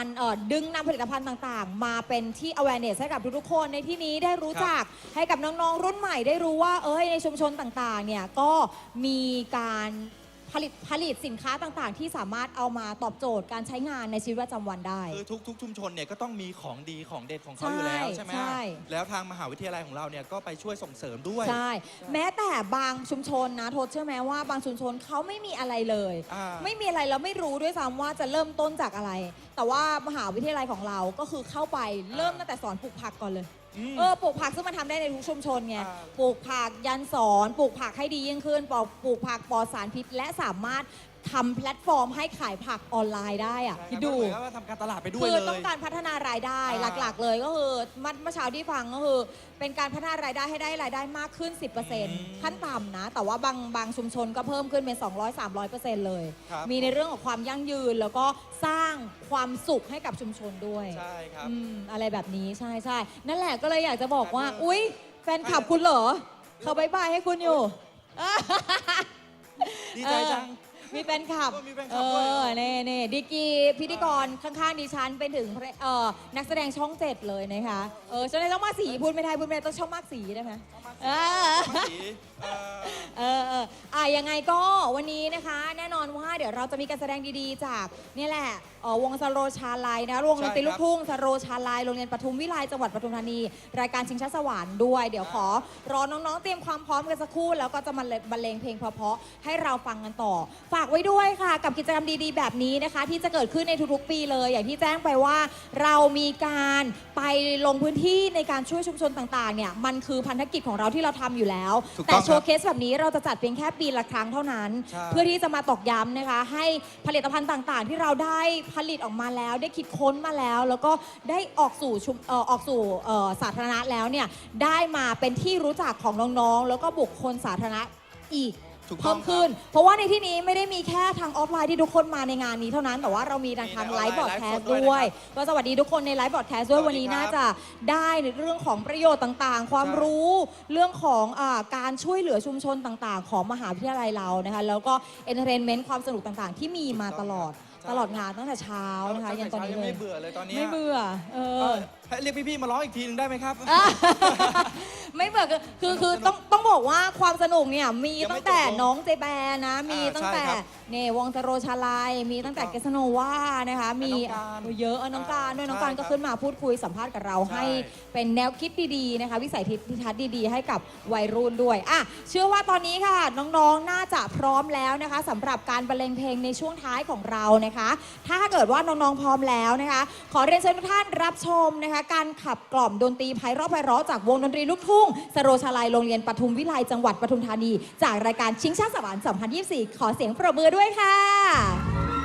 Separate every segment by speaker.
Speaker 1: การเอ่อดึงนำผลิตภัณฑ์ต่างๆ มาเป็นที่ awareness ให้กับทุกๆคนในที่นี้ได้รู้จักให้กับน้องๆรุ่นใหม่ได้รู้ว่าเอ้ยในชุมชนต่างๆเนี่ยก็มีการ ผลิตผลิตสินค้าต่างๆ ที่สามารถเอามาตอบโจทย์การใช้งานในชีวิตประจำวันได้
Speaker 2: คือทุกทุกชุมชนเนี่ยก็ต้องมีของดีของเด็ดของเขาอยู่แล้ว
Speaker 1: ใช่
Speaker 2: ใช่ไหม
Speaker 1: ใช่
Speaker 2: แล้วทางมหาวิทยาลัยของเราเนี่ยก็ไปช่วยส่งเสริมด้วย
Speaker 1: ใช่ แม้แต่บางชุมชนนะโทษเชื่อไหมว่าบางชุมชนเขาไม่มีอะไรเลย
Speaker 2: อ่า
Speaker 1: ไม่มีอะไรแล้วไม่รู้ด้วยซ้ำว่าจะเริ่มต้นจากอะไร แต่ว่ามหาวิทยาลัยของเราก็คือเข้าไปเริ่มตั้งแต่สอนปลูกผักก่อนเลย
Speaker 2: ม
Speaker 1: เออปลูกผักซึ่งมันทำได้ในทุกชุมชนไง
Speaker 2: อ่า
Speaker 1: ปลูกผักยันสอนปลูกผักให้ดียิ่งขึ้นปลูกปลูกผักปลอดสารพิษและสามารถ ทำแพลตฟอร์มให้ขายผักออนไลน์ได้อะ
Speaker 2: ใช่
Speaker 1: คิด
Speaker 2: ครับ
Speaker 1: ดู
Speaker 2: ก็เหมือนกับว่าทำการตลาดไปด้วย
Speaker 1: คือ
Speaker 2: เลย
Speaker 1: ต้องการพัฒนารายได้
Speaker 2: อ่า
Speaker 1: หลักๆ เลยก็คือเมื่อเมื่อเช้าที่ฟังก็คือ เป็นการพัฒนารายได้ให้ได้รายได้มากขึ้น 10%ขั้นต่ำนะ แต่ว่าบางบางชุมชนก็เพิ่มขึ้นเป็น 200 300%เลย
Speaker 2: ครับ
Speaker 1: มีในเรื่องของความยั่งยืนแล้วก็สร้างความสุขให้กับชุมชนด้วย
Speaker 2: ใช่ครับ
Speaker 1: อืมอะไรแบบนี้ใช่ใช่นั่นแหละก็เลยอยากจะบอกว่า
Speaker 2: ครับ
Speaker 1: อุ๊ย แฟนคลับคุณเหรอเขาบายบายให้คุณอยู่
Speaker 2: ดีใจจัง
Speaker 1: มีแฟนคลับ
Speaker 2: เออมีแฟนค
Speaker 1: เอ
Speaker 2: ลับด้วย
Speaker 1: อเน่เน่ดีกรีพิธีกรข้างๆดิฉันเป็นถึงพระเอ่อนักแสดงช่องเจ็ดเลยนะคะ เออช่องไหนต้องมากสีพูดไม่ได้พูดไม่ได้ต้องช่องมากสีได้ไหม เออ
Speaker 2: สีเอ่อ
Speaker 1: เออเอออะยังไงก็วันนี้นะคะ แน่นอนว่าเดี๋ยวเราจะมีการแสดงดีๆ จากนี่แหละเอ่อวงสโรชาลัยนะวงดนตรีลูกทุ่งสโรชาลัยโรงเรียนปทุมวิไลจังหวัดปทุมธานี รายการชิงช้าสวรรค์ด้วย เดี๋ยวขอรอน้องๆ เตรียมความพร้อมกันสักครู่ แล้วก็จะมาบรรเลงเพลงเพราะๆให้เราฟังกันต่อ ฝากไว้ด้วยค่ะ กับกิจกรรมดีๆ แบบนี้นะคะ ที่จะเกิดขึ้นในทุกๆ ปีเลย อย่างที่แจ้งไปว่า เรามีการไปลงพื้นที่ในการช่วยชุมชนต่างๆเนี่ยมันคือพันธกิจของเราที่เราทำอยู่แล้ว
Speaker 2: ถูก
Speaker 1: แต่
Speaker 2: ต้อง
Speaker 1: โชว์เคสแบบนี้เราจะจัดเพียงแค่ปีละครั้งเท่านั้น
Speaker 2: ใช่
Speaker 1: เพื่อที่จะมาตอกย้ำนะคะ ให้ผลิตภัณฑ์ต่างๆ ที่เราได้ผลิตออกมาแล้ว ได้คิดค้นมาแล้ว แล้วก็ได้ออกสู่ชุมเอ่อออกสู่เอ่อสาธารณะแล้วเนี่ยได้มาเป็นที่รู้จักของน้องๆแล้วก็บุคคลสาธารณะอีก
Speaker 2: ถูกต้
Speaker 1: เพิ่
Speaker 2: อง
Speaker 1: มขึ้น เพราะว่าในที่นี้ไม่ได้มีแค่ทางออฟไลน์ที่ทุกคนมาในงานนี้เท่านั้น แต่ว่าเรามีทาง
Speaker 2: มี
Speaker 1: ทาง
Speaker 2: ใน
Speaker 1: ไลฟ์บอ
Speaker 2: อ
Speaker 1: ร์
Speaker 2: อ
Speaker 1: ด
Speaker 2: น
Speaker 1: แค
Speaker 2: ไลน์
Speaker 1: สต์
Speaker 2: ไลฟ์สดด้วย
Speaker 1: ด้วย
Speaker 2: นะครับ
Speaker 1: ก็สวัสดีทุกคนในไลฟ์บอร์ดแคสต์ด้วย
Speaker 2: สวั
Speaker 1: วั
Speaker 2: ส
Speaker 1: น
Speaker 2: ดี
Speaker 1: นี้
Speaker 2: ครับ
Speaker 1: น่าจะได้ในเรื่องของประโยชน์ต่างๆ ความ
Speaker 2: ใช่
Speaker 1: รู้ เรื่องของอาการช่วยเหลือชุมชนต่างๆ ของมหาวิทยาลัยเรานะคะ แล้วก็เอนเตอร์เทนเมนต์ความสนุกต่างๆ ที่มีมาตลอด
Speaker 2: ใช่
Speaker 1: ตลอดงานตั้งแต่เช้านะคะยันตอนนี้
Speaker 2: ยัง
Speaker 1: เล
Speaker 2: ไม่
Speaker 1: ย
Speaker 2: เบื่อเลยตอนนี้
Speaker 1: ไม่เบื่อเอ
Speaker 2: เอ
Speaker 1: อ
Speaker 2: อให้เรียกพี่ๆมาร้องอีกทีหนึงได้ไหมครับ
Speaker 1: อะ ไม่เบื่อคือคือคือต้องต้องบอกว่าความสนุกเนี่ยมี
Speaker 2: ยังไม่
Speaker 1: ตั้งแต่
Speaker 2: จบลง
Speaker 1: น้องเจแปนนะ มี
Speaker 2: อ่า
Speaker 1: ตั้งแต่
Speaker 2: ใช่ครับ
Speaker 1: เนวงสโรชาลายมีตั้งแต่
Speaker 2: ถูก
Speaker 1: เก
Speaker 2: ต้อง
Speaker 1: สโนวานะคะ มี
Speaker 2: และน้องการ
Speaker 1: โอ้เยอะเออน้องการด้วยน้องการ
Speaker 2: ใช่
Speaker 1: ก็
Speaker 2: ครับ
Speaker 1: ขึ้นมาพูดคุยสัมภาษณ์กับเรา
Speaker 2: ใช่
Speaker 1: ให้เป็นแนวคิดดีๆนะคะ วิสัยทัศน์ดีๆ ให้กับวัยรุ่นด้วยอะเชื่อว่าตอนนี้ค่ะ น้องๆน่าจะพร้อมแล้วนะคะสำหรับการบรรเลงเพลงในช่วงท้ายของเรานะคะ ถ้าเกิดว่าน้องๆพร้อมแล้วนะคะ ขอเรียนเชิญทุกท่านรับชมนะคะ การขับกล่อมดนตรีไพเราะไพเราะจากวงดนตรีลูกทุ่งสโรชาลัยโรงเรียนปทุมวิไลจังหวัดปทุมธานี จากรายการชิงชาติสวรรค์2024 ขอเสียงปรบมือด้วยยค่ะ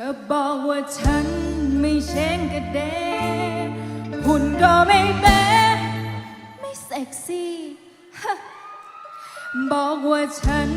Speaker 1: ธอบอกว่าฉันไม่เช่นกระเดหุ่นก็ไม่เป๊ะไม่เซ็กซี่ บอกว่าฉัน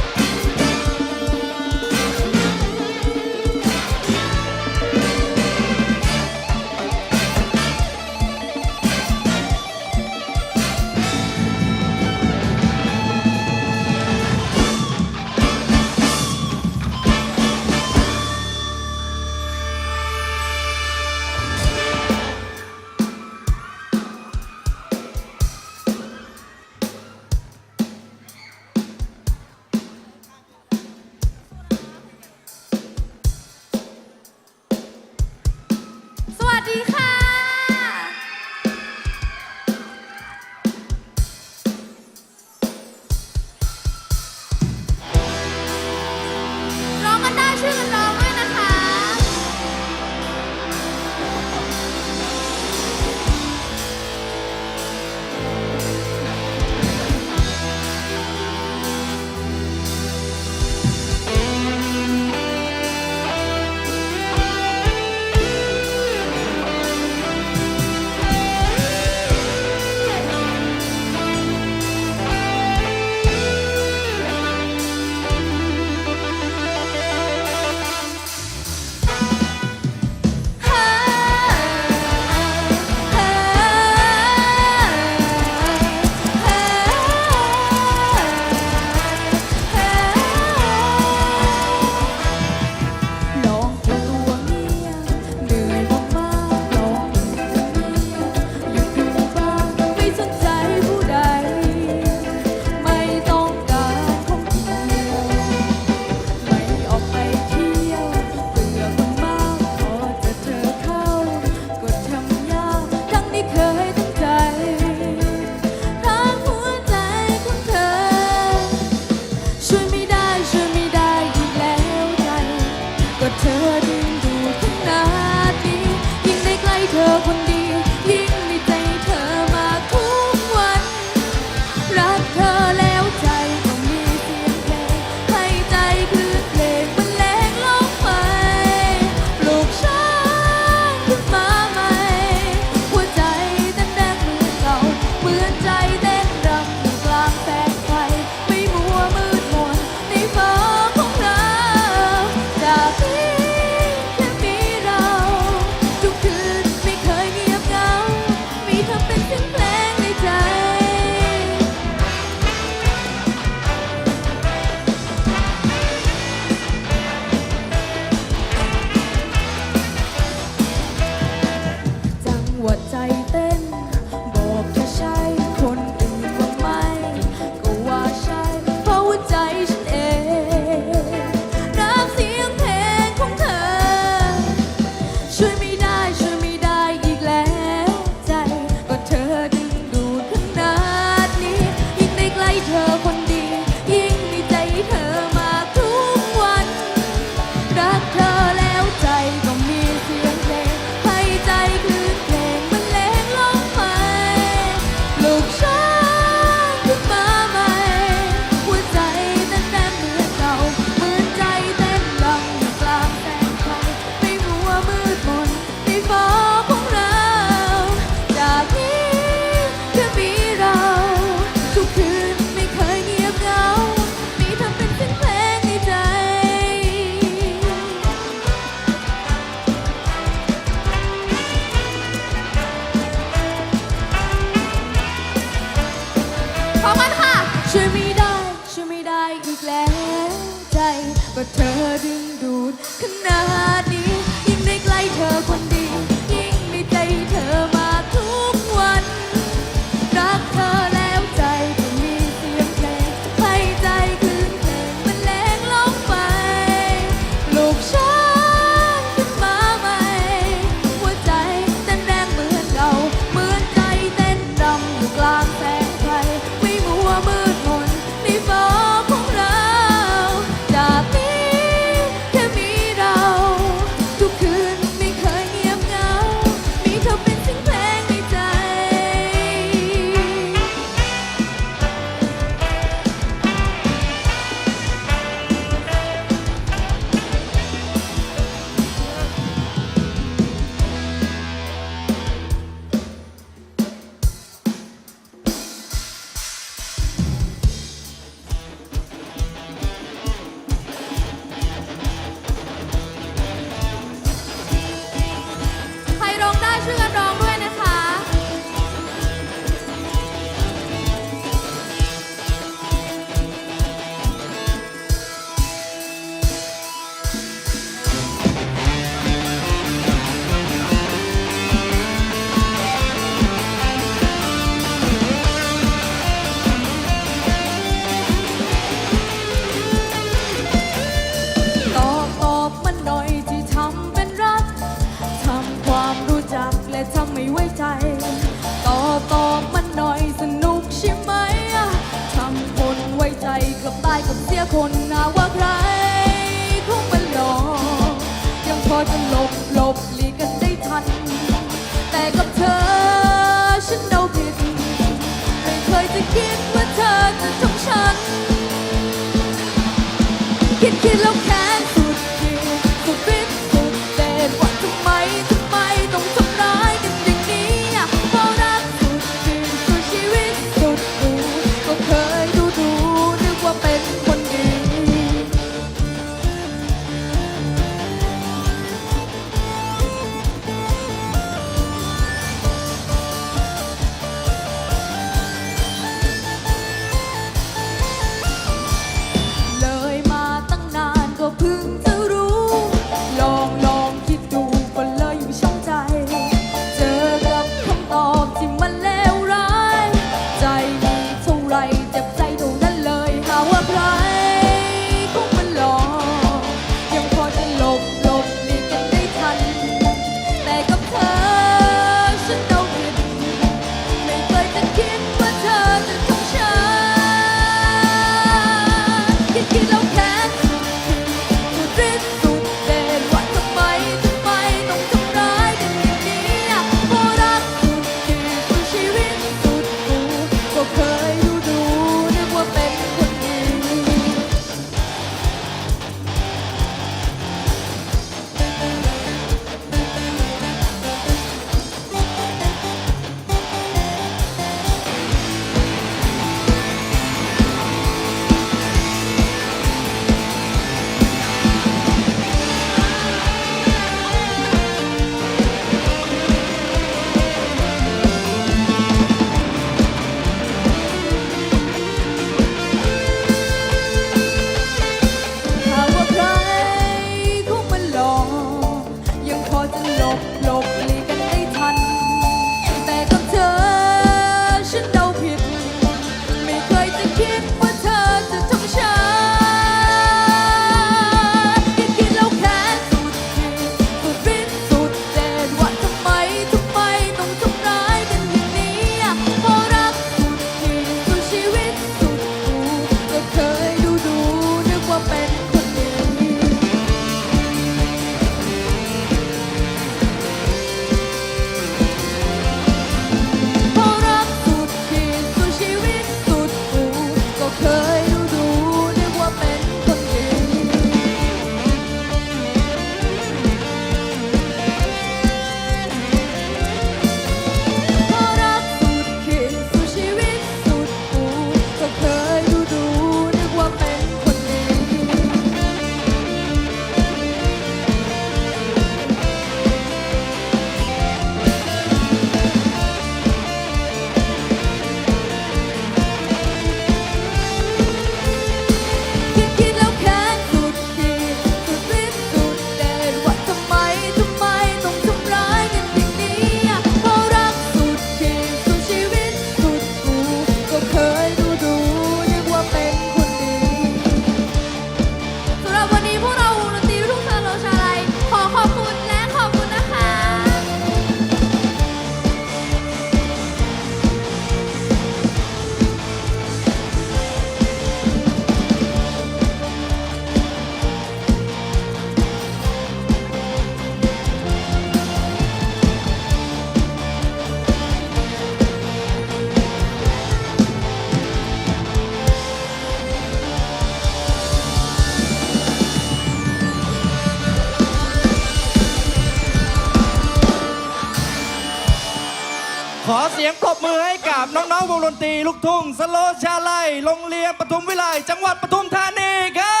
Speaker 1: อง
Speaker 3: ๆวงดนตรีลูกทุ่งสโลชาลัย
Speaker 2: โรงเรียนปทุมวิไลจังหวัดปทุมธานีครั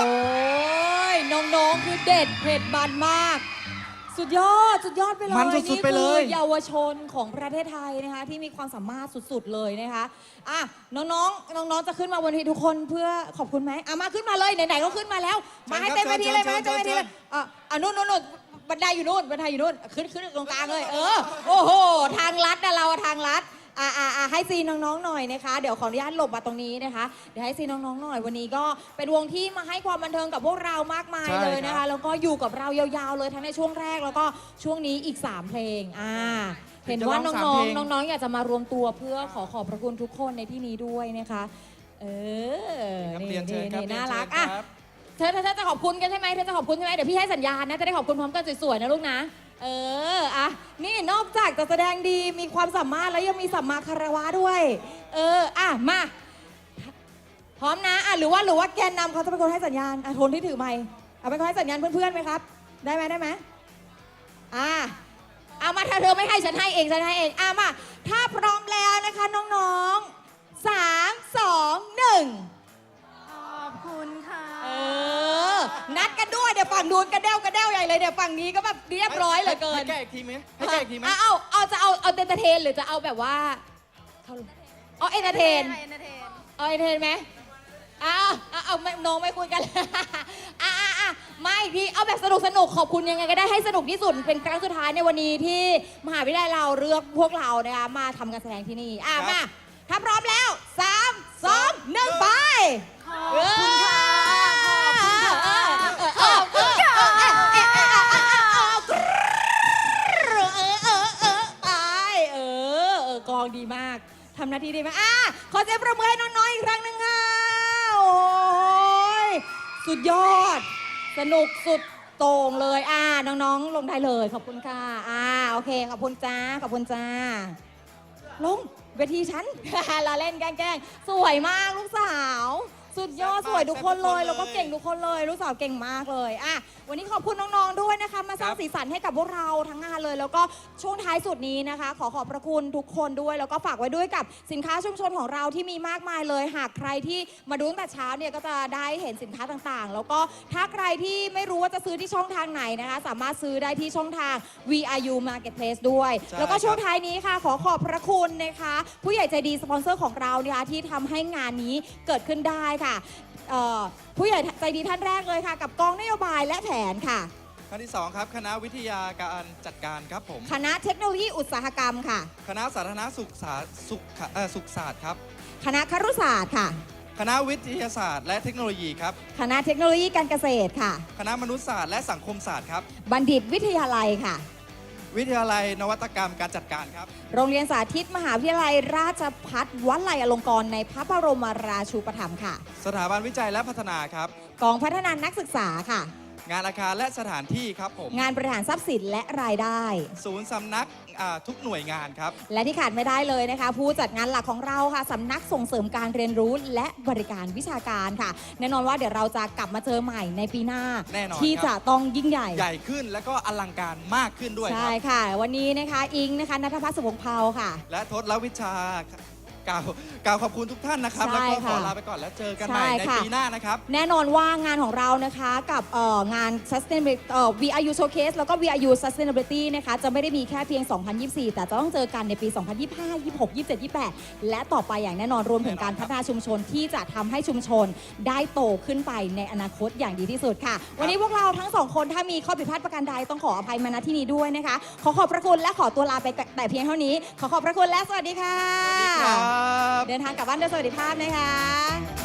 Speaker 2: บ
Speaker 1: โอ้ยน้องๆคือเด็ดเผ็ดมันมาก สุดยอดสุดยอดไปเลย
Speaker 2: มันสุดๆไปเลย
Speaker 1: นี่คือเยาวชนของประเทศไทยนะคะ ที่มีความสามารถสุดๆเลยนะคะอะน้องๆน้องๆจะขึ้นมาบนเวทีทุกคนเพื่อขอบคุณไหมอะมาขึ้นมาเลยไหนๆก็ขึ้นมาแล้ว มาให้เต็มเวทีเลยมาให้เต็มเวทีเลยอะอะนู่นนู่นนู่นบันไดอยู่นู่นบันไดอยู่นู่นขึ้นขึ้นตรงกลางเลย เออโอ้โหทางลัดนะเราอะทางลัด อ่าอ่าอ่าให้ซีน้องๆหน่อยนะคะ เดี๋ยวขออนุญาตหลบมาตรงนี้นะคะ เดี๋ยวให้ซีน้องๆหน่อยวันนี้ก็เป็นวงที่มาให้ความบันเทิงกับพวกเรามากมาย
Speaker 2: ใช่
Speaker 1: เลยนะ
Speaker 2: ครั
Speaker 1: คะ
Speaker 2: บ
Speaker 1: แล้วก็อยู่กับเรายาวๆเลยทั้งในช่วงแรกแล้วก็ช่วงนี้อีก 3 เพลงอ่าเห็นว่า
Speaker 2: จะร้
Speaker 1: น้
Speaker 2: อง
Speaker 1: อง
Speaker 2: สามเพลง
Speaker 1: ๆน้องๆอยากจะมารวมตัวเพื่อขอขอบพระคุณทุกคนในที่นี้ด้วยนะคะ เออ
Speaker 2: ครับ
Speaker 1: นี่
Speaker 2: เรียนเชิญครับ
Speaker 1: นี่
Speaker 2: เรีย
Speaker 1: น่าน
Speaker 2: เชิ
Speaker 1: รัก
Speaker 2: ญ
Speaker 1: อะ
Speaker 2: ครับ
Speaker 1: เธอเธอเธอจะขอบคุณกันใช่ไหมเธอจะขอบคุณใช่ไหมเดี๋ยวพี่ให้สัญญาณนะ จะได้ขอบคุณพร้อมกันสวยๆนะลูกนะ เออ อะ นี่นอกจากจะแสดงดีมีความสามารถแล้วยังมีสัมมาคารวะด้วย เออ อะ มา พร้อมนะ อะ หรือว่าหรือว่าแกนนำเขาจะเป็นคนให้สัญญาณ อะคนที่ถือไมค์เอาเป็นคนให้สัญญาณเพื่อนๆไหมครับ ได้ไหมได้ไหมอะเอามาถ้าเธอไม่ให้ฉันให้เองฉันให้เอง อะมา ถ้าพร้อมแล้วนะคะน้องๆสามสองหนึ่ง นัดกันด้วยเดี๋ยวฝั่งนู้นกระเด้วกระเด้วใหญ่เลยเดี๋ยวฝั่งนี้ก็แบบเรียบร้อยเหลือเกิน
Speaker 2: ให้แก้อีกทีไหมให้แก้อีกทีไหม
Speaker 1: เอาเอาเอาจะเอาเอาเอนเตอร์เทนหรือจะเอาแบบว่าเขาเอาเอนเตอร์เทน
Speaker 3: เอา
Speaker 1: เอนเตอร์เทนไหมอ้าวเอาไม่น้องไม่คุยกันอะอะอะไม่พี่เอาแบบสนุกสนุกขอบคุณยังไงก็ได้ให้สนุกที่สุดเป็นครั้งสุดท้ายในวันนี้ที่มหาวิทยาลัยเราเลือกพวกเรานะคะมาทำการแสดงที่นี่อะมาถ้าพร้อมแล้วสา3 ทำหน้าที่ดีมากอะขอเสียงประมือให้น้องๆอีกครั้งหนึ่งค่ะโอ้ยสุดยอด สนุกสุดโต่งเลยอ่าน้องๆ ลงได้เลย ขอบคุณค่ะอ่าโอเค ขอบคุณจ้าขอบคุณจ้า ลงเวทีฉันเราเล่นแกล้งๆสวยมากลูกสาว สุดยอด
Speaker 2: แซ่บมาก
Speaker 1: สวยทุกคนเลย
Speaker 2: แซ่บทุกคนเลย
Speaker 1: แล้วก็เก่งทุกคนเลยลูกสาวเก่งมากเลยอะวันนี้ขอบคุณน้องๆด้วยนะคะ มาสร้าง
Speaker 2: ครับ
Speaker 1: สีสันให้กับพวกเราทั้งงานเลย แล้วก็ช่วงท้ายสุดนี้นะคะ ขอขอบพระคุณทุกคนด้วย แล้วก็ฝากไว้ด้วยกับสินค้าชุมชนของเราที่มีมากมายเลย หากใครที่มาดูตั้งแต่เช้าเนี่ยก็จะได้เห็นสินค้าต่างๆ แล้วก็ถ้าใครที่ไม่รู้ว่าจะซื้อที่ช่องทางไหนนะคะ สามารถซื้อได้ที่ช่องทาง VRU Marketplace ด้วย
Speaker 2: ใช่
Speaker 1: แล้วก็ช่วง
Speaker 2: ครับ
Speaker 1: ท้ายนี้ค่ะ ขอขอบพระคุณนะคะ ผู้ใหญ่ใจดีสปอนเซอร์ของเรานะคะที่ทำให้งานนี้เกิดขึ้นได้ค่ะเอ่อผู้ใหญ่ใจดีท่านแรกเลยค่ะ กับกองนโยบายและแผนค่ะ
Speaker 2: ขั้นที่สองครับ คณะวิทยาการจัดการครับผม
Speaker 1: คณะเทคโนโลยีอุตสาหกรรมค่ะ
Speaker 2: คณะสาธารณสุขศาสตร์สุขเอ่อสุขศาสตร์ครับ
Speaker 1: คณะครุศาสตร์ค่ะ
Speaker 2: คณะวิทยาศาสตร์และเทคโนโลยีครับ
Speaker 1: คณะเทคโนโลยีการเกษตรค่ะ
Speaker 2: คณะมนุษยศาสตร์และสังคมศาสตร์ครับ
Speaker 1: บัณฑิตวิทยาลัยค่ะ
Speaker 2: วิทยาลัยนวัตกรรมการจัดการครับ
Speaker 1: โรงเรียนสาธิตมหาวิทยาลัยราชพัฒวัลัยอลงกรณ์ในพระบรมราชูปถัมภ์ค่ะ
Speaker 2: สถาบันวิจัยและพัฒนาครับ
Speaker 1: กองพัฒนานักศึกษาค่ะ
Speaker 2: งานอาคารและสถานที่ครับผม
Speaker 1: งานบริหารทรัพย์สินและรายได้
Speaker 2: ศูนย์สำนักอ่าทุกหน่วยงานครับ
Speaker 1: และที่ขาดไม่ได้เลยนะคะ ผู้จัดงานหลักของเราค่ะสำนักส่งเสริมการเรียนรู้และบริการวิชาการค่ะ แน่นอนว่าเดี๋ยวเราจะกลับมาเจอใหม่ในปีหน้า
Speaker 2: แน่นอน
Speaker 1: ที่
Speaker 2: ครับ
Speaker 1: จะต้องยิ่งใหญ่
Speaker 2: ใหญ่ขึ้นและก็อลังการมากขึ้นด้วยค
Speaker 1: ใช่
Speaker 2: รับ
Speaker 1: ค่ะ วันนี้นะคะอิงนะคะนัทพัฒน์สุวงศ์เภาค่ะ
Speaker 2: และทศและวิชา กล่าวกล่าวขอบคุณทุกท่านนะครับ
Speaker 1: ใช่
Speaker 2: แล้วก็ขอ
Speaker 1: ค่ะ
Speaker 2: ลาไปก่อนแล้วเจอกันใหม่
Speaker 1: ใช่
Speaker 2: ใน
Speaker 1: ค่ะ
Speaker 2: ปีหน้านะครับ
Speaker 1: แน่นอนว่างานของเรานะคะกับเอ่องาน sustainability เอ่อ VRU showcase แล้วก็ VRU sustainability นะคะจะไม่ได้มีแค่เพียง 2024 แต่จะต้องเจอกันในปี 2025 26 27 28 และต่อไปอย่างแน่นอนรวมถึงการพัฒนาชุมชนที่จะทำให้ชุมชนได้โตขึ้นไปในอนาคตอย่างดีที่สุดค่ะ วันนี้พวกเราทั้งสองคนถ้ามีข้อผิดพลาดประการใดต้องขออภัยมาณที่นี้ด้วยนะคะ ขอขอบพระคุณและขอตัวลาไปแต่เพียงเท่านี้ ขอขอบพระคุณและสวัสดีค่ะ
Speaker 2: ครับ
Speaker 1: เดินทางกลับบ้านด้วยสวัสดิภาพนะคะ